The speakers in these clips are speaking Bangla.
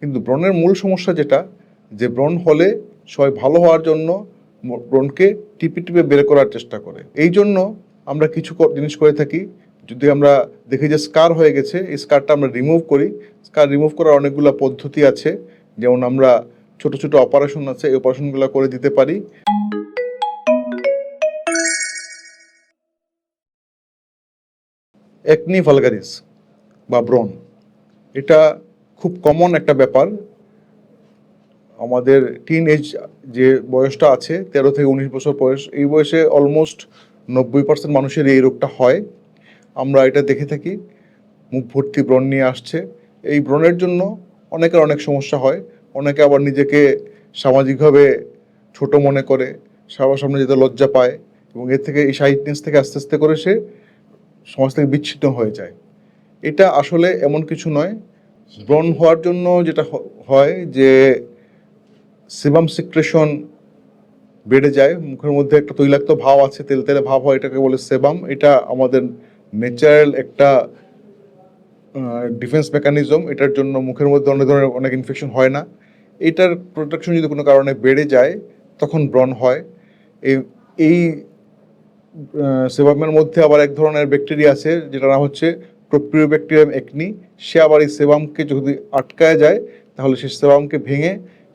কিন্তু ব্রণের মূল সমস্যা যেটা, যে ব্রণ হলে সবাই ভালো হওয়ার জন্য ব্রণকে টিপে টিপে বের করার চেষ্টা করে। এই জন্য আমরা কিছু জিনিস করে থাকি। যদি আমরা দেখি যে স্কার হয়ে গেছে, এই স্কারটা আমরা রিমুভ করি। স্কার রিমুভ করার অনেকগুলো পদ্ধতি আছে। যেমন আমরা ছোট ছোট অপারেশন আছে, এই অপারেশনগুলো করে দিতে পারি। একনি ভালগারিস বা ব্রণ, এটা খুব কমন একটা ব্যাপার। আমাদের টিন এজ যে বয়সটা আছে, তেরো থেকে উনিশ বছর বয়স, এই বয়সে অলমোস্ট নব্বই পার্সেন্ট মানুষের এই রোগটা হয়। আমরা এটা দেখে থাকি, মুখ ভর্তি ব্রণ নিয়ে আসছে। এই ব্রণের জন্য অনেকের অনেক সমস্যা হয়। অনেকে আবার নিজেকে সামাজিকভাবে ছোট মনে করে, সবার সামনে যেতে লজ্জা পায় এবং এর থেকে, এই সাহিত্যেন্স থেকে আস্তে আস্তে করে সে সমাজ থেকে বিচ্ছিন্ন হয়ে যায়। এটা আসলে এমন কিছু নয় ব্রণ হওয়ার জন্য যেটা হয় যে সিবাম সিক্রেশন বেড়ে যায়, মুখের মধ্যে একটা তৈলাক্ত ভাব আছে, তেল তেলে ভাব হয়, এটাকে বলে সেবাম এটা আমাদের ন্যাচারাল একটা ডিফেন্স মেকানিজম এটার জন্য মুখের মধ্যে অনেক ধরনের, অনেক ইনফেকশন হয় না। এটার প্রোটেকশন যদি কোনো কারণে বেড়ে যায়, তখন ব্রণ হয়। এই এই সেবামের মধ্যে আবার এক ধরনের ব্যাকটেরিয়া আছে যেটা হচ্ছে প্রোপ্রিও ব্যাকটেরিয়াম একনি, সে আবার এই সেবামকে যদি আটকায় যায়, তাহলে সে সেবামকে ভেঙে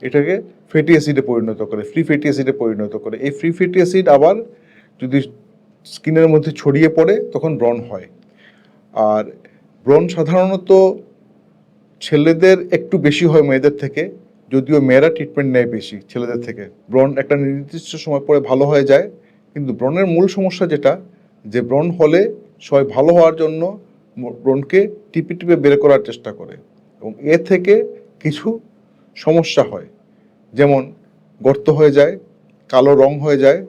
এটাকে ফ্যাটি অ্যাসিডে পরিণত করে, ফ্রি ফ্যাটি অ্যাসিডে পরিণত করে। এই ফ্রি ফ্যাটি অ্যাসিড আবার যদি স্কিনের মধ্যে ছড়িয়ে পড়ে, তখন ব্রণ হয়। আর ব্রণ সাধারণত ছেলেদের একটু বেশি হয় মেয়েদের থেকে, যদিও মেয়েরা ট্রিটমেন্ট নেয় বেশি ছেলেদের থেকে। ব্রণ একটা নির্দিষ্ট সময় পরে ভালো হয়ে যায়, কিন্তু ব্রণের মূল সমস্যা যেটা, যে ব্রণ হলে সবাই ভালো হওয়ার জন্য ব্রণকে টিপে টিপে বের করার চেষ্টা করে এবং এ থেকে কিছু সমস্যা হয়। যেমন গর্ত হয়ে যায়, কালো রং হয়ে যায়,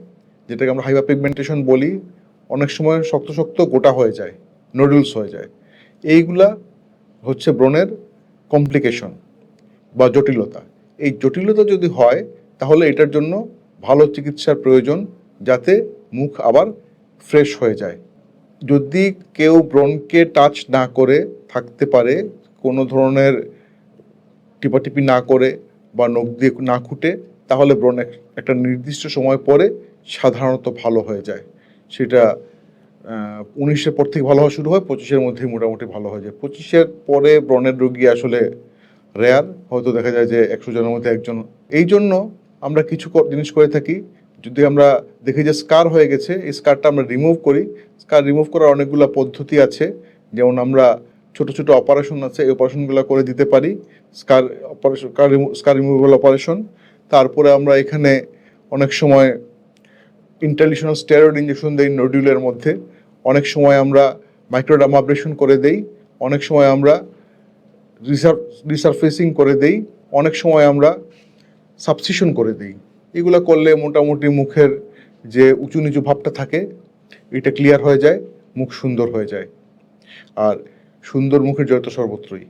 যেটাকে আমরা হাইপার পিগমেন্টেশন বলি। অনেক সময় শক্ত শক্ত গোটা হয়ে যায় নোডুলস হয়ে যায়। এইগুলা হচ্ছে ব্রণের কমপ্লিকেশন বা জটিলতা। এই জটিলতা যদি হয়, তাহলে এটার জন্য ভালো চিকিৎসার প্রয়োজন যাতে মুখ আবার ফ্রেশ হয়ে যায়। যদি কেউ ব্রণকে টাচ না করে, থাকতে পারে, কোনো ধরনের টিপাটিপি না করে বা নখ দিয়ে না খুঁটে, তাহলে ব্রণ একটা নির্দিষ্ট সময় পরে সাধারণত ভালো হয়ে যায়। সেটা উনিশের পর থেকে ভালো হওয়া শুরু হয়, পঁচিশের মধ্যেই মোটামুটি ভালো হয়ে যায়। পঁচিশের পরে ব্রণের রোগী আসলে রেয়ার হয়তো দেখা যায় যে একশো জনের মধ্যে একজন। এই জন্য আমরা কিছু জিনিস করে থাকি যদি আমরা দেখি যে স্কার হয়ে গেছে, এই স্কারটা আমরা রিমুভ করি। স্কার রিমুভ করার অনেকগুলো পদ্ধতি আছে। যেমন আমরা ছোট ছোট অপারেশন আছে, এই অপারেশনগুলো করে দিতে পারি। Scar operation scar removal operation তারপরে আমরা এখানে অনেক সময় ইন্টারলিশনাল স্টেরয়েড ইঞ্জেকশন দেই নডিউলের মধ্যে। অনেক সময় আমরা মাইক্রোডামাব্রেশন করে দেই। অনেক সময় আমরা রিসার রিসারফেসিং করে দেই। অনেক সময় আমরা সাবসিশন করে দিই। এগুলো করলে মোটামুটি মুখের যে উঁচু নিচু ভাবটা থাকে, এটা ক্লিয়ার হয়ে যায়, মুখ সুন্দর হয়ে যায়। আর সুন্দর মুখের জয় তো সর্বত্রই।